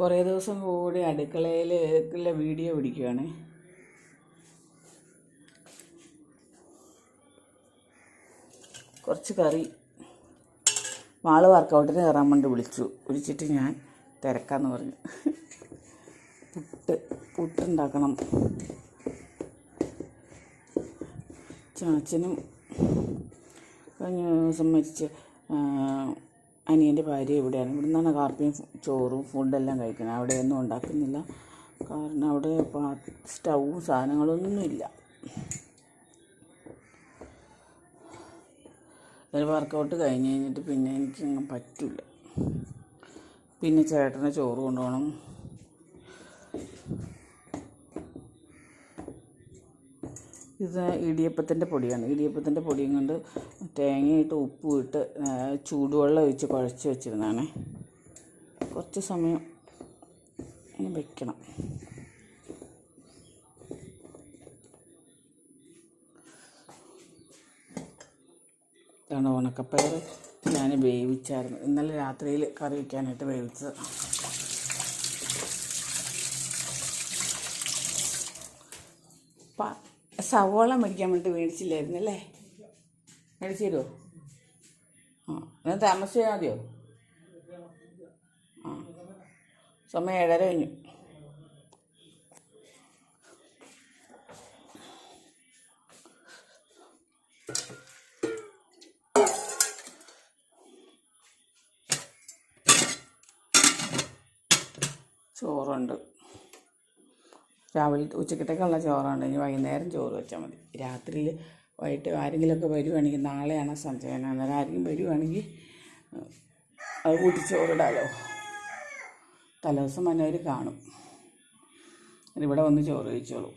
കുറേ ദിവസം കൂടി അടുക്കളയിൽ ഉള്ള വീഡിയോ പിടിക്കുകയാണ് കുറച്ച് കറി. മാൾ വർക്കൗട്ടിന് കയറാൻ വേണ്ടി വിളിച്ചു. വിളിച്ചിട്ട് ഞാൻ തിരക്കാന്ന് പറഞ്ഞു. പുട്ട് പുട്ടുണ്ടാക്കണം. ചാച്ചനും കഴിഞ്ഞ ദിവസം മരിച്ച് അനിയന്റെ ഭാര്യ ഇവിടെയാണ്. ഇവിടെ നിന്നാണ് കാപ്പിയും ചോറും ഫുഡെല്ലാം കഴിക്കുന്നത്. അവിടെയൊന്നും ഉണ്ടാക്കുന്നില്ല. കാരണം അവിടെ സ്റ്റൗവും സാധനങ്ങളൊന്നുമില്ല ഒരു വർക്കൗട്ട് കഴിഞ്ഞ് കഴിഞ്ഞിട്ട് പിന്നെ എനിക്കങ്ങനെ പറ്റില്ല. പിന്നെ ചേട്ടന് ചോറ് കൊണ്ടുപോകണം. ഇത് ഇടിയപ്പത്തിന്റെ പൊടിയാണ്. ഇടിയപ്പത്തിന്റെ പൊടിയും കൊണ്ട് തേങ്ങയിട്ട് ഉപ്പും ഇട്ട് ചൂടുവെള്ളം ഒഴിച്ച് കുഴച്ച് വെച്ചിരുന്നതാണ്. കുറച്ച് സമയം വെക്കണം. ഇതാണ് ഉണക്കപ്പയർ. ഞാൻ വേവിച്ചായിരുന്നു. ഇന്നലെ രാത്രിയിൽ കറി വയ്ക്കാനായിട്ട് വേവിച്ചത്. പ- സവോള മേടിക്കാൻ വേണ്ടി മേടിച്ചില്ലായിരുന്നു അല്ലേ? മേടിച്ചു തരുമോ ആ എന്നാൽ താമസിച്ചാൽ മതിയോ? ആ സമയം ഏഴര കഴിഞ്ഞു. ചോറുണ്ട്. രാവിലെ ഉച്ചക്കത്തേക്കുള്ള ചോറാണ്. ഇനി വൈകുന്നേരം ചോറ് വെച്ചാൽ മതി. രാത്രിയിൽ വൈകിട്ട് ആരെങ്കിലുമൊക്കെ വരുവാണെങ്കിൽ നാളെയാണ് സഞ്ചയനം അന്നേരം ആരെങ്കിലും വരുവാണെങ്കിൽ അത് കൂട്ടി ചോറിടാലോ. തലേദിവസം മനോര് കാണും. ഇവിടെ വന്ന് ചോറ് കഴിച്ചോളൂ.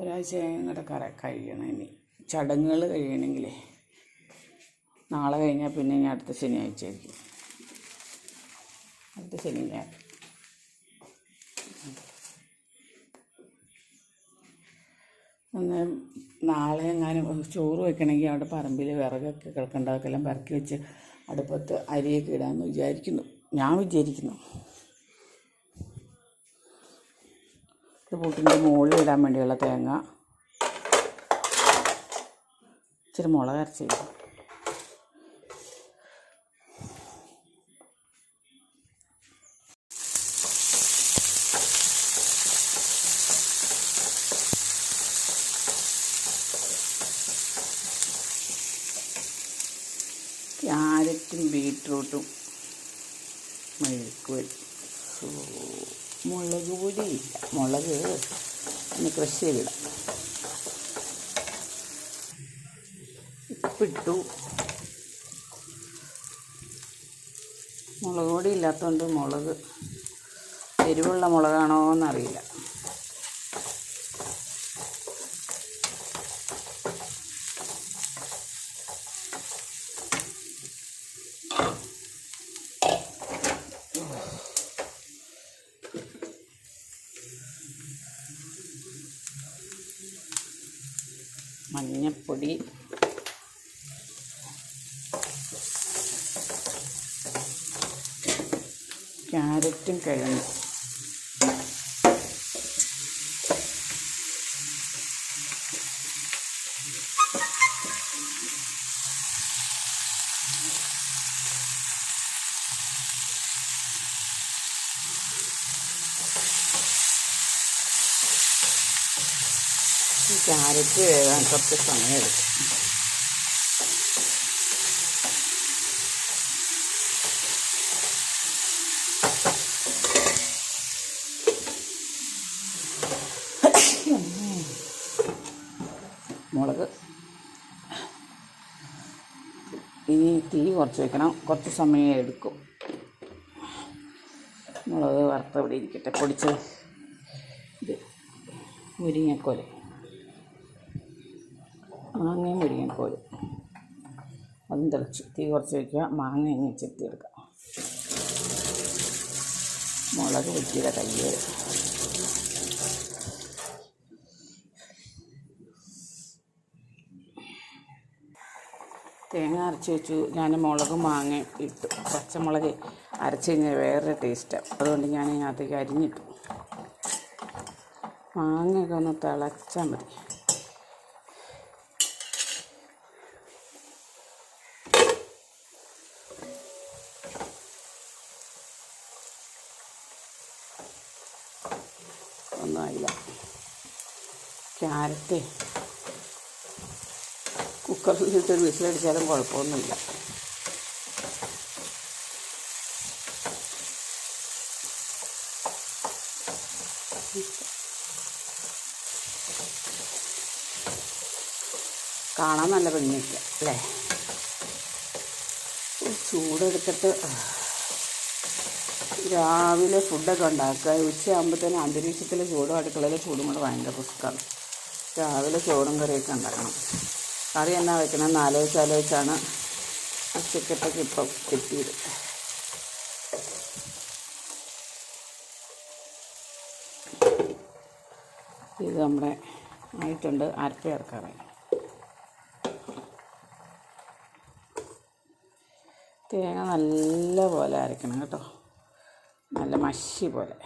ഒരാഴ്ച ഇങ്ങോട്ട് കറ കഴിയണം ഇനി. ചടങ്ങുകൾ കഴിയണമെങ്കിലേ. നാളെ കഴിഞ്ഞാൽ പിന്നെ ഇനി അടുത്ത ശനിയാഴ്ച ആയിരിക്കും അടുത്ത ശനി ഒന്ന് നാളെ എങ്ങാനും ചോറ് വെക്കണമെങ്കിൽ അവിടെ പറമ്പിൽ വിറകൊക്കെ കിടക്കേണ്ടതൊക്കെ എല്ലാം പെറക്കി വെച്ച് അടുപ്പത്ത് അരിയൊക്കെ ഇടാമെന്ന് വിചാരിക്കുന്നു. ഞാൻ വിചാരിക്കുന്നു. ഇത് പൂട്ടിന്റെ മുകളിൽ ഇടാൻ വേണ്ടിയുള്ള തേങ്ങ. ഇച്ചിരി മുളക് അരച്ച് ക്യാരറ്റും ബീട്രൂട്ടും മെഴുക്ക് വരും. സോ മുളക് പൊടി മുളക് ഒന്ന് ക്രഷ് ചെയ്തിടാം. ഉപ്പിട്ടു. മുളക് പൊടി ഇല്ലാത്തതുകൊണ്ട് മുളക് എരിവുള്ള മുളകാണോ എന്നറിയില്ല മഞ്ഞപ്പൊടി. ക്യാരറ്റും കിഴങ്ങും. ക്യാരറ്റ് വേകാൻ കുറച്ച് സമയമെടുക്കും മുളക്. ഇനി തീ കുറച്ച് വെക്കണം. കുറച്ച് സമയം എടുക്കും. മുളക് വറുത്ത് ഇവിടെ ഇരിക്കട്ടെ. പൊടിച്ചത് ഇത് മുരിങ്ങക്കോൽ. മാങ്ങയും പോലും അതും തിളച്ച്. തീ കുറച്ച് വയ്ക്കുക മാങ്ങ ഇങ്ങനെ ചെത്തിയെടുക്കാം മുളക് വെറ്റിയുടെ കയ്യ് തേങ്ങ അരച്ച് വെച്ചു. ഞാൻ മുളകും മാങ്ങ ഇട്ടു. പച്ചമുളക് അരച്ച് കഴിഞ്ഞാൽ വേറൊരു ടേസ്റ്റാണ് അതുകൊണ്ട് ഞാൻ ഇതിനകത്തേക്ക് അരിഞ്ഞിട്ടു. മാങ്ങയൊക്കെ ഒന്ന് തിളച്ചാൽ മതി. ഒന്നും ആയില്ല ക്യാരറ്റ്. കുക്കറിൽ ഇട്ടൊരു വിസിലടിച്ചാലും കുഴപ്പമൊന്നുമില്ല. കാണാൻ നല്ല ഭംഗിയൊക്കെ അല്ലേ? ചൂടെടുത്തിട്ട് രാവിലെ ഫുഡൊക്കെ ഉണ്ടാക്കുക. ഉച്ചയാകുമ്പോഴത്തേനും അന്തരീക്ഷത്തിലെ ചൂടും അടുക്കളയിലെ ചൂടും കൂടെ ഭയങ്കര റിസ്ക്കാണ്. രാവിലെ ചോറും കറിയൊക്കെ ഉണ്ടാക്കണം. കറി എന്നാ വെക്കണം എന്ന് ആലോചിച്ച് ആലോചിച്ചാണ് ഉച്ചക്കത്തേക്ക് ഇപ്പം കിട്ടിയത്. ഇത് നമ്മുടെ ആയിട്ടുണ്ട് അരപ്പ ചേർക്കാറ് തേങ്ങ നല്ല പോലെ അരക്കണം കേട്ടോ. നല്ല മഷി പോലെ.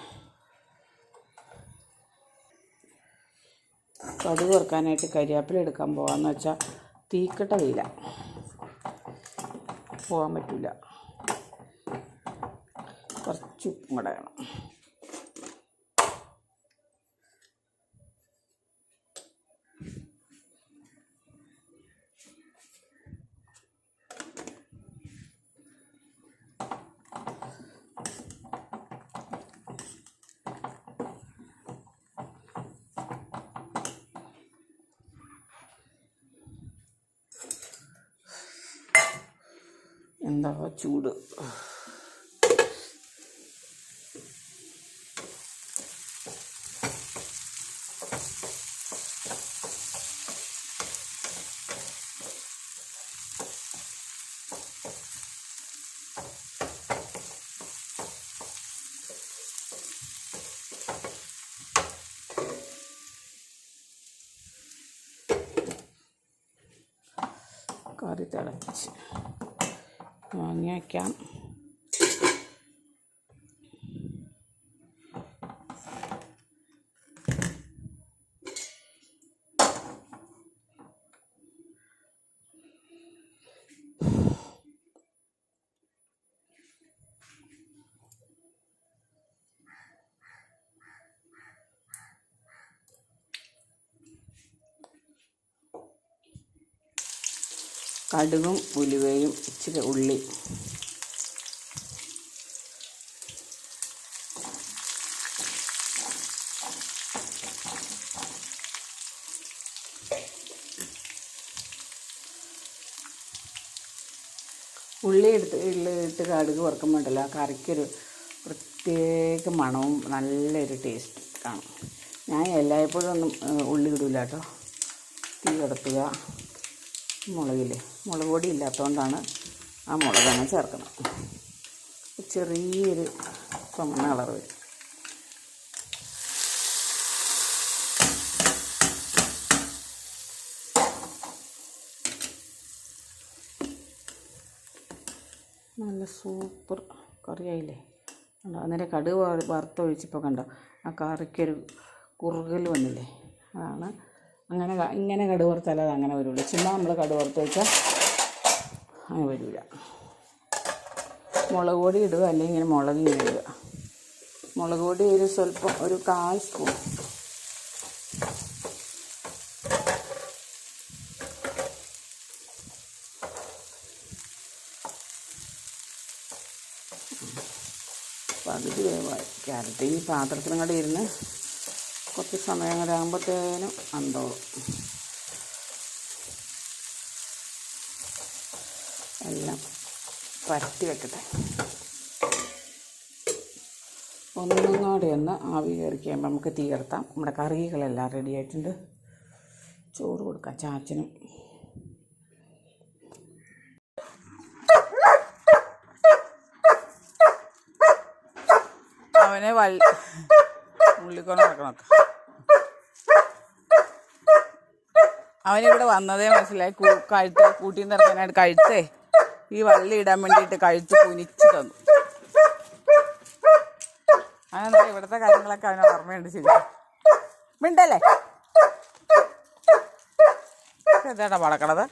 കടുക് വറുക്കാനായിട്ട് കരിയാപ്പില എടുക്കാൻ പോകാമെന്ന് വെച്ചാൽ തീക്കട്ട വെയില പോകാൻ പറ്റില്ല കുറച്ച് കൂടെ വേണം. എന്താ ചൂട്? കറി തിളപ്പിച്ച്. വാങ്ങി കടുകും ഉലുവയും ഇച്ചിരി ഉള്ളി. ഉള്ളി എടുത്ത് ഇട്ട് കടുക് വറുക്കുമ്പോണ്ടല്ലോ ആ കറിക്കൊരു പ്രത്യേക മണവും നല്ലൊരു ടേസ്റ്റ് കാണും. ഞാൻ എല്ലായ്പ്പോഴും ഒന്നും ഉള്ളി ഇടില്ല കേട്ടോ. തീ കിടത്തുക. മുളകില്ലേ? മുളക് പൊടി ഇല്ലാത്തതുകൊണ്ടാണ് ആ മുളകാണ് ചേർക്കുന്നത്. ചെറിയൊരു ചുമന്ന കളർ വരും. നല്ല സൂപ്പർ കറിയായില്ലേ? കണ്ടോ? അന്നേരം കടുക് വറ- വറുത്തൊഴിച്ചപ്പോൾ കണ്ടോ? ആ കറിക്കൊരു കുറുകൽ വന്നില്ലേ? അതാണ് അങ്ങനെ ഇങ്ങനെ കടുക് വറുത്താൽ അത് അങ്ങനെ വരുള്ളൂ. ചുമ്മാ നമ്മൾ കടുക് വറുത്ത് വെച്ചാൽ അങ്ങനെ വരില്ല മുളക് പൊടി ഇടുക അല്ലെങ്കിൽ ഇങ്ങനെ മുളക് ഇടുക. മുളക് പൊടി ഒരു സ്വല്പം ഒരു കാൽ സ്പൂൺ. പകുതി വേവായി. ക്യാരറ്റ് ഈ പാത്രത്തിനങ്ങോട്ട് ഇരുന്ന് കുറച്ച് സമയം കൂടെ ആകുമ്പോഴത്തേനും അന്തോളും. എല്ലാം പരത്തി വെക്കട്ടെ. ഒന്നും കൂടെ ഒന്ന് ആവി കയറി കഴിയുമ്പോൾ നമുക്ക് തീ കിടത്താം. നമ്മുടെ കറികളെല്ലാം റെഡി ആയിട്ടുണ്ട്. ചോറ് കൊടുക്കാം ചാച്ചനും. അവനെ വൽ ഉള്ളിക്കൊണ്ട് നടക്കണം. അവനിവിടെ വന്നതേ മനസ്സിലായി. കഴുത്ത് കൂട്ടി നിറക്കാനായിട്ട് കഴുത്തേ ഈ വള്ളി ഇടാൻ വേണ്ടിയിട്ട് കഴുത്ത് കുനിച്ച് തന്നു. അങ്ങനെ ഇവിടുത്തെ കാര്യങ്ങളൊക്കെ അവനെ ഓർമ്മയുണ്ട് ശരി മിണ്ടല്ലേ? ഇതേടാ പടക്കണത്